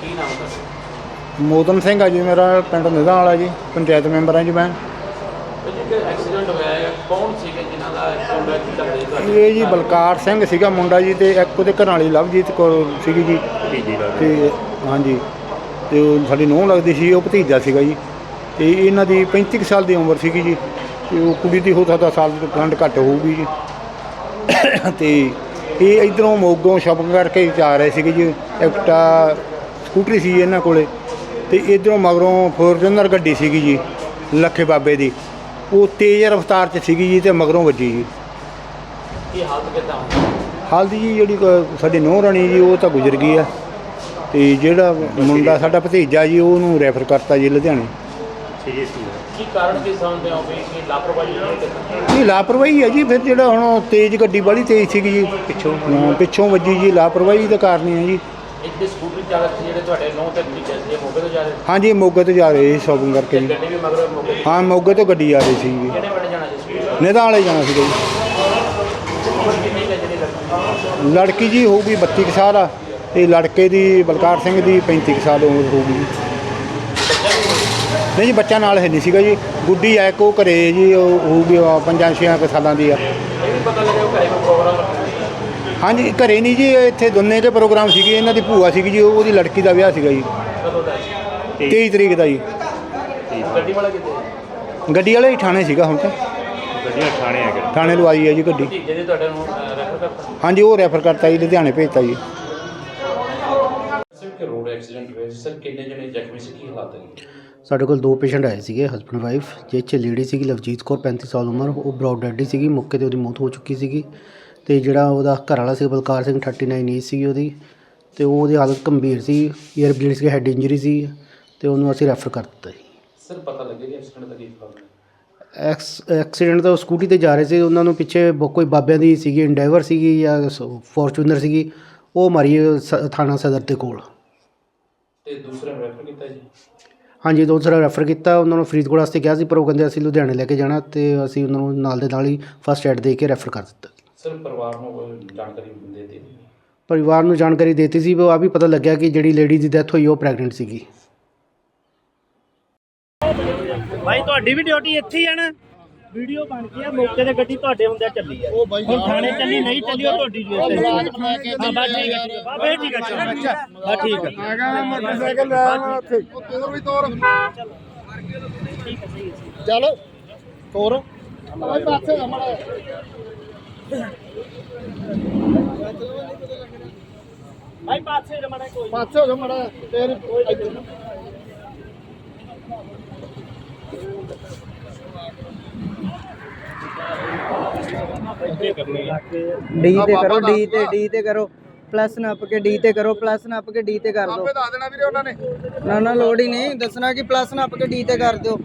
ਕੀ ਨਾਮ ਦੱਸੋ? ਮੋਦਨ ਸਿੰਘ ਆ ਜੀ ਮੇਰਾ ਪਿੰਡ ਨਿਧਾਂ ਵਾਲਾ ਜੀ ਪੰਚਾਇਤ ਮੈਂਬਰ ਹਾਂ ਜੀ ਮੈਂ। ਜੀ ਐਕਸੀਡੈਂਟ ਹੋਇਆ ਹੈ? ਕੌਣ ਸੀਗੇ ਜਿਨ੍ਹਾਂ ਦਾ ਐਕਸੀਡੈਂਟ ਕੀ ਲੱਗਦੇ ਤੁਹਾਡੇ? ਇਹ ਜੀ ਬਲਕਾਰ ਸਿੰਘ ਸੀਗਾ ਮੁੰਡਾ ਜੀ ਤੇ ਇੱਕ ਉਹਦੇ ਘਰ ਵਾਲੀ ਲਵਜੀਤ ਕੌਰ ਸੀਗੀ ਜੀ। ਤੇ ਹਾਂਜੀ ਤੇ ਉਹ ਸਾਡੀ ਨੂੰਹ ਲੱਗਦੀ ਸੀ ਉਹ ਭਤੀਜਾ ਸੀਗਾ ਜੀ। ਤੇ ਇਹਨਾਂ ਦੀ 35 ਕੁ ਸਾਲ ਦੀ ਉਮਰ ਸੀਗੀ ਜੀ ਤੇ ਉਹ ਕੁੜੀ ਦੀ ਹੋ ਸਕਦਾ ਸਾਲ ਦੀ ਖੰਡ ਘੱਟ ਹੋਊਗੀ ਜੀ। ਤੇ ਇਹ ਇਧਰੋਂ ਮੋਗੋਂ ਸ਼ਾਪਿੰਗ ਕਰਕੇ ਜਾ ਰਹੇ ਸੀਗੇ ਜੀ ਐਕਟਾ ਸਕੂਟਰੀ ਸੀ ਇਹਨਾਂ ਕੋਲੇ ਤੇ ਇਧਰੋਂ ਮਗਰੋਂ ਫੋਰਚੂਨਰ ਗੱਡੀ ਸੀਗੀ ਜੀ ਲੱਖੇ ਬਾਬੇ ਦੀ। ਉਹ ਤੇਜ਼ ਰਫ਼ਤਾਰ 'ਚ ਸੀਗੀ ਜੀ ਤੇ ਮਗਰੋਂ ਵੱਜੀ ਜੀ। ਕੀ ਹਾਲਤ ਕਿਦਾਂ ਹੋਈ? ਹਾਲ ਦੀ ਜੀ ਜਿਹੜੀ ਸਾਡੀ ਨੂੰਹ ਰਾਣੀ ਜੀ ਉਹ ਤਾਂ ਗੁਜ਼ਰ ਗਈ ਆ। ਤੇ ਜਿਹੜਾ ਮੁੰਡਾ ਸਾਡਾ ਭਤੀਜਾ ਜੀ ਉਹਨੂੰ ਰੈਫਰ ਕਰਤਾ ਜੀ ਲੁਧਿਆਣੇ। ਕੀ ਕਾਰਨ ਕੀ ਸਮਝਦੇ ਹੋ ਵੀ ਕਿ ਲਾਪਰਵਾਹੀ ਇਹ ਹੈ ਜੀ ਫਿਰ ਜਿਹੜਾ ਹੁਣ ਤੇਜ਼ ਗੱਡੀ ਬੜੀ ਤੇਜ਼ ਸੀਗੀ ਜੀ। ਪਿੱਛੋਂ। ਪਿੱਛੋਂ ਵੱਜੀ ਜੀ ਲਾਪਰਵਾਹੀ ਦਾ ਕਾਰਨ ਹੈ ਜੀ। ਦੇ ਸਕੂਟਰ ਚਾਲਕ ਸੀ ਜਿਹੜੇ ਤੁਹਾਡੇ ਨੌ ਤੇ ਭਤੀਜੇ ਸੀ ਇਹ ਮੋਗੇ ਤੋਂ ਜਾ ਰਹੇ ਹਾਂਜੀ ਇਹ ਮੋਗੇ ਤੋਂ ਜਾ ਰਹੇ ਸੀ ਸ਼ੋਪਿੰਗ ਕਰਕੇ। ਸੀ ਜੀ ਗੱਡੀ ਵੀ ਮਗਰ ਮੋਗੇ ਤੋਂ ਹਾਂ ਮੋਗੇ ਤੋਂ ਗੱਡੀ ਆ ਰਹੀ ਸੀ ਜੀ ਕਿਹੜੇ ਪਿੰਡ ਜਾਣਾ ਸੀ ਸਕੂਟਰ ਵਾਲੇ? ਜਾਣਾ ਸੀਗਾ ਜੀ। ਉਮਰ ਕਿੰਨੀ ਕੁ ਹੈ ਜਿਹੜੀ ਲੜਕੀ ਦੀ? ਲੜਕੀ ਜੀ ਹੋਊਗੀ 32 ਕੁ ਸਾਲ ਆ ਤੇ ਲੜਕੇ ਦੀ ਬਲਕਾਰ ਸਿੰਘ ਦੀ 35 ਕੁ ਸਾਲ ਉਮਰ ਹੋਊਗੀ ਜੀ। ਨਹੀਂ ਜੀ ਬੱਚਾ ਨਾਲ ਹੈ ਨਹੀਂ ਸੀਗਾ ਜੀ। ਗੁੱਡੀ ਐ ਕੋ ਘਰੇ ਜੀ ਉਹ ਹੋਊਗੀ ਉਹ ਪੰਜਾਂ ਛੇਆਂ ਕੁ ਸਾਲਾਂ ਦੀ ਆ। ਇਹ ਵੀ ਪਤਾ ਲੱਗਿਆ ਉਹ ਘਰੇ ਕੋਈ ਪ੍ਰੋਗਰਾਮ ਰੱਖਿਆ ਹਾਂਜੀ ਘਰੇ ਨਹੀਂ ਜੀ ਇੱਥੇ ਦੋਨੇ ਕੇ ਪ੍ਰੋਗਰਾਮ ਸੀਗੇ ਇਹਨਾਂ ਦੀ ਭੂਆ ਸੀਗੀ ਜੀ ਉਹਦੀ ਲੜਕੀ ਦਾ ਵਿਆਹ ਸੀਗਾ ਜੀ। ਕਦੋਂ ਦਾ 23 ਤਰੀਕ ਦਾ ਜੀ। ਗੱਡੀ ਵਾਲਾ ਕਿੱਥੇ ਗੱਡੀ ਵਾਲੇ ਹੀ ਥਾਣੇ ਸੀਗਾ ਹੁਣ ਤਾਂ। ਗੱਡੀਆਂ ਠਾਣੇ ਹੈਗੇ ਥਾਣੇ ਲਵਾਈ ਹੈ ਜੀ ਗੱਡੀ। ਭਤੀਜੇ ਦੇ ਤੁਹਾਡੇ ਨੂੰ ਰੈਫਰ ਕਰਤਾ? ਹਾਂਜੀ ਉਹ ਰੈਫਰ ਕਰਤਾ ਜੀ ਲੁਧਿਆਣੇ ਭੇਜਤਾ ਜੀ। ਸਿਰ ਕਿ ਰੋਡ ਐਕਸੀਡੈਂਟ ਹੋਇਆ ਸੀ। ਸਰ ਕਿੰਨੇ ਜਣੇ ਜ਼ਖਮੀ ਸੀ? ਕੀ ਹਾਲਾਤ ਹੈ ਸਾਡੇ ਕੋਲ ਦੋ ਪੇਸ਼ੈਂਟ ਆਏ ਸੀਗੇ ਹਸਬੰਡ ਵਾਈਫ ਜਿਹ 'ਚ ਲੇਡੀ ਸੀਗੀ ਲਵਜੀਤ ਕੌਰ 35 ਸਾਲ ਉਮਰ ਉਹ ਬ੍ਰੌਡ ਡੈਡੀ ਸੀਗੀ ਮੌਕੇ ਤੇ ਉਹਦੀ ਮੌਤ ਹੋ ਚੁੱਕੀ ਸੀਗੀ। ਤੇ ਜਿਹੜਾ ਉਹਦਾ ਘਰ ਵਾਲਾ ਸੀ ਬਲਕਾਰ ਸਿੰਘ 39 ਏਜ ਸੀਗੀ ਉਹਦੀ ਤੇ ਉਹ ਉਹਦੀ ਹਾਲਤ ਗੰਭੀਰ ਸੀ ਈਅਰ ਬਲੀਡ ਸੀ ਹੈਡ ਇੰਜਰੀ ਸੀ ਤੇ ਉਹਨੂੰ ਅਸੀਂ ਰੈਫਰ ਕਰ ਦਿੱਤਾ ਜੀ। ਸਰ ਪਤਾ ਲੱਗਿਆ ਕਿ ਐਕਸੀਡੈਂਟ ਦਾ ਕੀ ਕਾਰਨ ਹੈ? ਐਕਸੀਡੈਂਟ ਤਾਂ ਉਹ ਸਕੂਟੀ ਤੇ ਜਾ ਰਹੇ ਸੀ ਉਹਨਾਂ ਨੂੰ ਪਿੱਛੇ ਬ- ਕੋਈ ਬਾਬਿਆਂ ਦੀ ਸੀਗੀ ਇੰਡਾਈਵਰ ਸੀਗੀ ਜਾਂ ਫੋਰਚੂਨਰ ਸੀਗੀ ਉਹ ਮਾਰੀ ਸ- ਥਾਣਾ ਸਦਰ ਦੇ ਕੋਲ। ਤੇ ਦੂਸਰੇ ਰੈਫਰ ਕੀਤਾ ਜੀ? ਹਾਂਜੀ ਦੂਸਰਾ ਰੈਫਰ ਕੀਤਾ ਉਹਨਾਂ ਨੂੰ ਫਰੀਦਕੋਟ ਵਾਸਤੇ ਕਿਹਾ ਸੀ ਪਰ ਉਹ ਕਹਿੰਦੇ ਅਸੀਂ ਲੁਧਿਆਣੇ ਲੈ ਕੇ ਜਾਣਾ ਤੇ ਅਸੀਂ ਉਹਨਾਂ ਨੂੰ ਨਾਲ ਦੇ ਨਾਲ ਹੀ ਫਸਟ ਐਡ ਦੇ ਕੇ ਰੈਫਰ ਕਰ ਦਿੱਤਾ। ਸਰ ਪਰਿਵਾਰ ਨੂੰ ਕੋਈ ਜਾਣਕਾਰੀ ਦੇ ਦਿੱਤੀ ਪਰਿਵਾਰ ਨੂੰ ਜਾਣਕਾਰੀ ਦਿੱਤੀ ਸੀ ਉਹ ਆ ਵੀ ਪਤਾ ਲੱਗਿਆ ਕਿ ਜਿਹੜੀ ਲੇਡੀ ਦੀ ਡੈਥ ਹੋਈ ਉਹ ਪ੍ਰੈਗਨੈਂਟ ਸੀਗੀ। ਭਾਈ ਤੁਹਾਡੀ ਵੀ ਡਿਊਟੀ ਇੱਥੇ ਹੀ ਆ ਨਾ? ਵੀਡੀਓ ਬਣ ਗਈ ਆ ਮੌਕੇ ਤੇ ਗੱਡੀ ਤੁਹਾਡੇ ਹੁੰਦਿਆਂ ਚੱਲੀ ਆ। ਹੁਣ ਥਾਣੇ ਚੱਲੀ ਨਹੀਂ ਚੱਲੀ ਉਹ ਤੁਹਾਡੀ ਡਿਊਟੀ ਹਾਂ ਬਸ ਠੀਕ ਹੈ ਠੀਕ ਹੈ ਬਾਬੇ ਠੀਕ ਹੈ ਚਲੋ। ਬਸ ਠੀਕ ਹੈ ਹੈਗਾ ਮੋਟਰਸਾਈਕਲ ਲੈ ਆਵਾਂ ਉੱਥੇ। ਤੋਰ ਵੀ ਤੋਰ। ਚਲੋ। ਤੋਰ। ਭਾਈ ਪਾਸੇ ਹਮਾਰਾ ਭਾਈ ਪਾਸੇ ਜਮਣਾ ਕੋਈ ਪਾਸੇ ਹੋ ਜਾ ਮੜਾ ਤੇਰੇ ਡੀ ਤੇ ਕਰੋ ਡੀ ਤੇ ਡੀ ਤੇ ਕਰੋ। ਪਲੱਸ ਨੱਪ ਕੇ ਡੀ ਤੇ ਕਰੋ ਪਲੱਸ ਨੱਪ ਕੇ ਡੀ ਤੇ ਕਰ ਦਿਓ। ਦੱਸ ਦੇਣਾ ਵੀਰੇ ਉਹਨਾਂ ਨੇ। ਨਾ ਨਾ ਲੋੜ ਹੀ ਨਹੀਂ। ਦੱਸਣਾ ਕਿ ਪਲੱਸ ਨੱਪ ਕੇ ਡੀ ਤੇ ਕਰ ਦਿਓ।